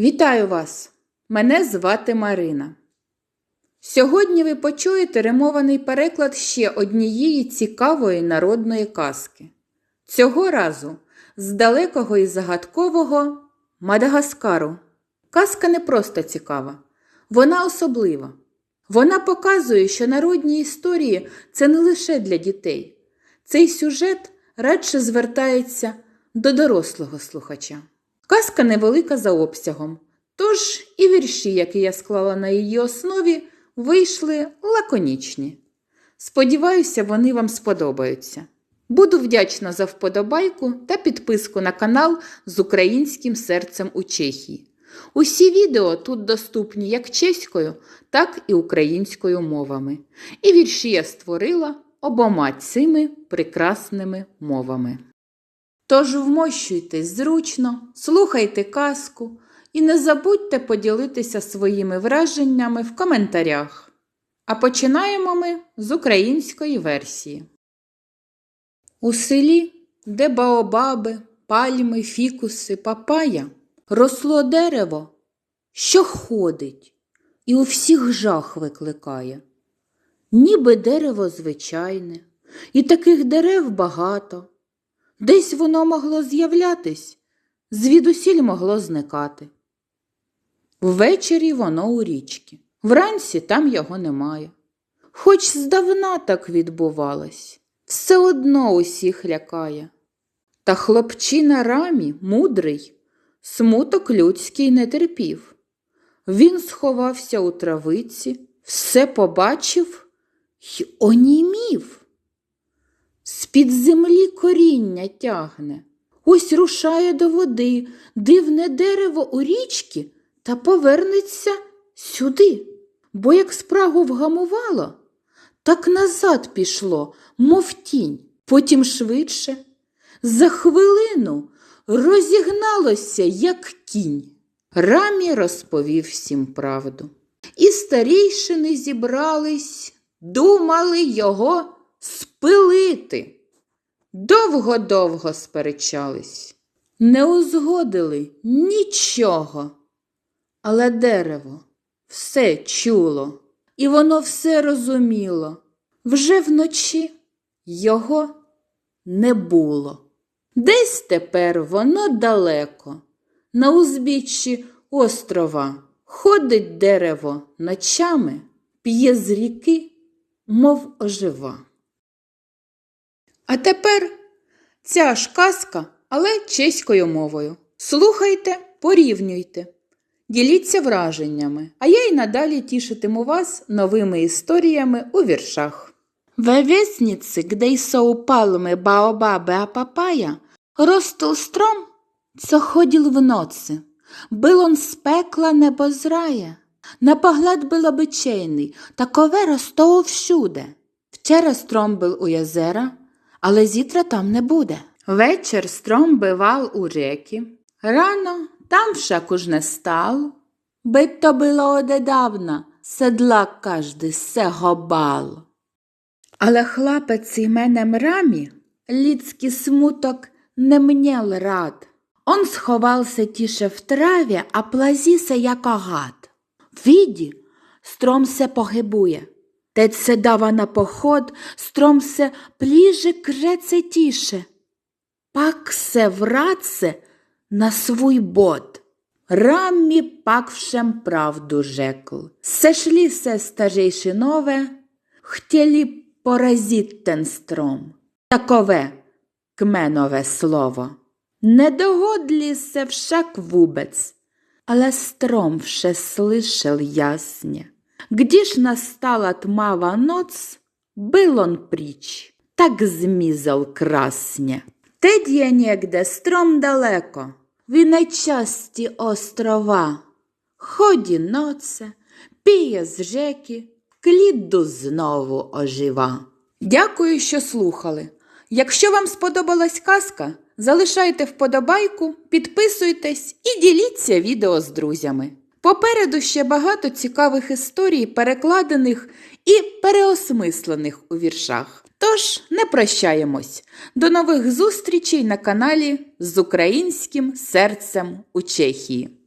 Вітаю вас! Мене звати Марина. Сьогодні ви почуєте римований переклад ще однієї цікавої народної казки. Цього разу з далекого і загадкового Мадагаскару. Казка не просто цікава, вона особлива. Вона показує, що народні історії це не лише для дітей. Цей сюжет радше звертається до дорослого слухача. Казка невелика за обсягом, тож і вірші, які я склала на її основі, вийшли лаконічні. Сподіваюся, вони вам сподобаються. Буду вдячна за вподобайку та підписку на канал з українським серцем у Чехії. Усі відео тут доступні як чеською, так і українською мовами. І вірші я створила обома цими прекрасними мовами. Тож вмощуйтесь зручно, слухайте казку і не забудьте поділитися своїми враженнями в коментарях. А починаємо ми з української версії. У селі, де баобаби, пальми, фікуси, папая, росло дерево, що ходить і у всіх жах викликає. Ніби дерево звичайне, і таких дерев багато. Десь воно могло з'являтись, звідусіль могло зникати. Ввечері воно у річці, вранці там його немає. Хоч здавна так відбувалось, все одно усіх лякає. Та хлопчина рамі, мудрий, смуток людський не терпів. Він сховався у травиці, все побачив й онімів. З-під землі коріння тягне, ось рушає до води, дивне дерево у річці та повернеться сюди. Бо як спрагу вгамувало, так назад пішло, мов тінь, потім швидше. За хвилину розігналося, як кінь. Рамі розповів всім правду. І старійшини зібрались, думали його спилити. Довго-довго сперечались, не узгодили нічого. Але дерево все чуло, і воно все розуміло. Вже вночі його не було. Десь тепер воно далеко, на узбіччі острова, ходить дерево ночами, п'є з ріки, мов ожива. А тепер ця ж казка, але чеською мовою. Слухайте, порівнюйте. Діліться враженнями, а я й надалі тішитиму вас новими історіями у віршах. We вісниці, де jsou palmy, baobaby a papaya, ростł strom, co chodził w nocy. Był on z pekla nebo z raja. Na pogląd był obyczajny, takowe rosło всюди. Вчора стром був у єзера, але зітра там не буде. Вечір стром бивав у реки, рано там už nestal. Byť to bylo odedávna, sedla každý se ho bál. Але хлапець іменем Рамі людський смуток не мнял рад. Он сховався тіше в траві, а плазіся, як агат. Віді, стром се погибує. Тед се дава на поход, стром се пліже креце тіше. Пак се враце на свой бод. Рамі пак všem правду řekl. Sešli se старейшинове, хотіли поразить ten стром. Такове кменове слово. Не догодлі се však вůbec, ale strom vše slyšel jasně. Když nastala tmavá noc, byl on pryč, tak zmizel krásně. Teď je někde strom daleko, v nečasti острова. Ході ноце, піє з реки, кліду знову ожива. Дякую, що слухали. Якщо вам сподобалась казка, залишайте вподобайку, підписуйтесь і діліться відео з друзями. Попереду ще багато цікавих історій, перекладених і переосмислених у віршах. Тож не прощаємось. До нових зустрічей на каналі з українським серцем у Чехії.